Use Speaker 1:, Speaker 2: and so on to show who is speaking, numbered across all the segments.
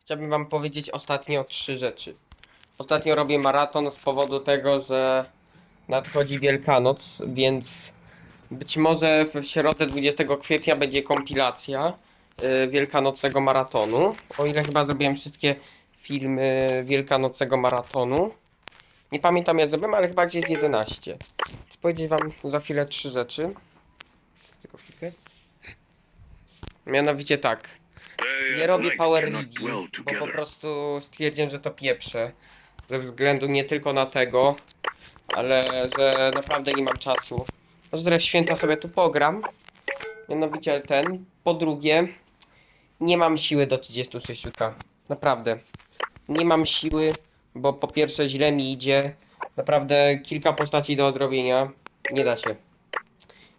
Speaker 1: Chciałbym wam powiedzieć ostatnio trzy rzeczy. Ostatnio robię maraton z powodu tego, że nadchodzi Wielkanoc, więc być może w środę 20 kwietnia będzie kompilacja y, Wielkanocnego maratonu. O ile chyba zrobiłem wszystkie filmy Wielkanocnego maratonu. Nie pamiętam jak zrobiłem, ale chyba gdzieś 11. Chcę powiedzieć wam za chwilę trzy rzeczy. Tylko chwilkę. Mianowicie tak. Nie robię Power League, bo po prostu stwierdziłem, że to pieprzę. Ze względu nie tylko na tego, ale że naprawdę nie mam czasu. Może w święta sobie tu pogram. Mianowicie ten. Po drugie, nie mam siły do 36k. Naprawdę. Nie mam siły, bo po pierwsze źle mi idzie. Naprawdę kilka postaci do odrobienia. Nie da się.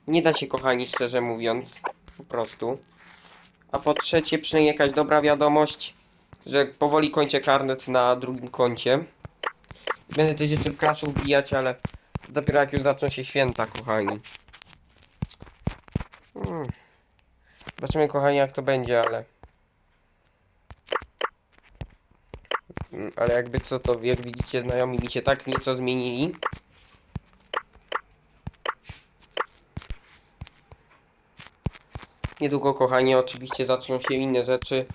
Speaker 1: Nie da się, kochani, szczerze mówiąc. Po prostu. A po trzecie, przynajmniej jakaś dobra wiadomość, że powoli kończę karnet na drugim koncie. Będę też jeszcze w Clashu wbijać, ale dopiero jak już zaczną się święta, kochani. Hmm. Zobaczymy, kochani, jak to będzie, ale... Mm, Ale jakby co, to jak widzicie, znajomi mi się tak nieco zmienili. Niedługo, kochani, oczywiście zaczną się inne rzeczy.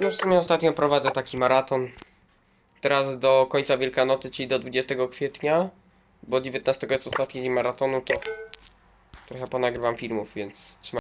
Speaker 1: No w sumie ostatnio prowadzę taki maraton. Teraz do końca Wielkanocy, czyli do 20 kwietnia. Bo 19 jest ostatni dzień maratonu, to trochę ponagrywam filmów, więc trzymaj.